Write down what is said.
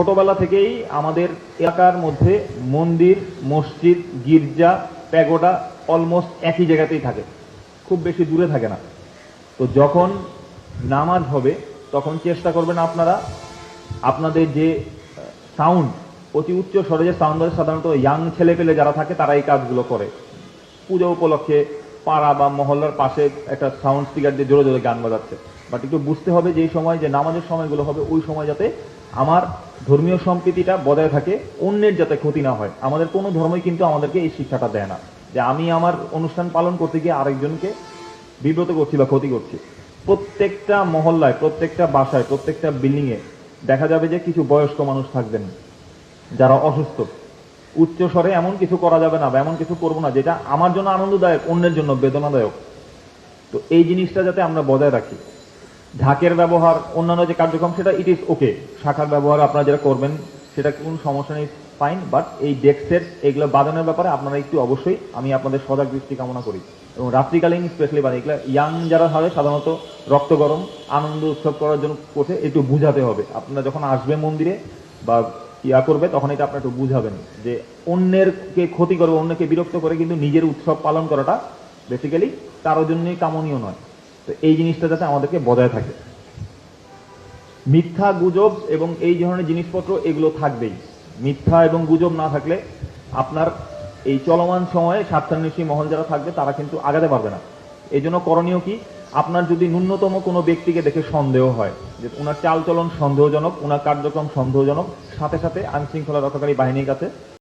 ছোটবেলা থেকেই আমাদের এলাকার মধ্যে মন্দির, মসজিদ, গির্জা, প্যাগোডা অলমোস্ট একই জায়গাতেই থাকে। খুব বেশি দূরে থাকে না। তো যখন নামাজ হবে, তখন চেষ্টা করবেন আপনারা আপনাদের যে সাউন্ড অতি উচ্চ স্বরে যে সাউন্ড হয় সাধারণত ইয়াং ছেলে পেলে যারা থাকে, তারা এই কাজগুলো করে। পুজো উপলক্ষে পাড়া বা মহল্লার পাশে একটা সাউন্ড স্পিকার দিয়ে জোরে জোরে গান বাজাচ্ছে। বাট একটু বুঝতে হবে যে সময়, যে নামাজের সময়গুলো হবে, ওই সময় যাতে আমার ধর্মীয় সম্প্রীতিটা বজায় থাকে, অন্যের যাতে ক্ষতি না হয়। আমাদের কোনো ধর্মই কিন্তু আমাদেরকে এই শিক্ষাটা দেয় না। যে আমি আমার অনুষ্ঠান পালন করতে গিয়ে আরেকজনকে বিব্রত করছি বা ক্ষতি করছি। প্রত্যেকটা মহল্লায়, প্রত্যেকটা বাসায়, প্রত্যেকটা বিল্ডিং এ দেখা যাবে যে কিছু বয়স্ক মানুষ থাকবেন, যারা অসুস্থ। উচ্চ স্বরে এমন কিছু করা যাবে না বা এমন কিছু করব না যেটা আমার জন্য আনন্দদায়ক, অন্যের জন্য বেদনাদায়ক। তো এই জিনিসটা যাতে আমরা বজায় রাখি। ঢাকের ব্যবহার, অন্যান্য যে কার্যক্রম, সেটা ইট ইজ ওকে শাখার ব্যবহার আপনারা যেটা করবেন, সেটা কোনো সমস্যা নেই ফাইন বাট এই ডেস্কের এগুলো বাজানোর ব্যাপারে আপনারা একটু অবশ্যই, আমি আপনাদের সজাগ দৃষ্টি কামনা করি। এবং রাত্রিকালীন স্পেশালি বাজে এগুলো ইয়াং যারা হবে, সাধারণত রক্ত গরম, আনন্দ উৎসব করার জন্য করছে একটু বুঝাতে হবে। আপনারা যখন আসবে মন্দিরে বা ইয়া করবে, তখন এটা আপনারা একটু বুঝাবেন যে অন্যেরকে ক্ষতি করবে, অন্যকে বিরক্ত করে কিন্তু নিজের উৎসব পালন করাটা বেসিক্যালি কারোর জন্যই কামনীয় নয়। তো এই জিনিসটা যাতে আমাদেরকে বজায় থাকে। মিথ্যা গুজব এবং এই ধরনের জিনিসপত্র এগুলো থাকবেই। মিথ্যা এবং গুজব না থাকলে আপনার এই চলমান সময়ে স্বার্থান্বেষী মহল যারা থাকবে, তারা কিন্তু আগাতে পারবে না। এই জন্য করণীয় কি? আপনার যদি ন্যূনতম কোনো ব্যক্তিকে দেখে সন্দেহ হয়, যে ওনার চালচলন সন্দেহজনক ওনার কার্যক্রম সন্দেহজনক, সাথে সাথে আইন শৃঙ্খলা রক্ষাকারী বাহিনীর কাছে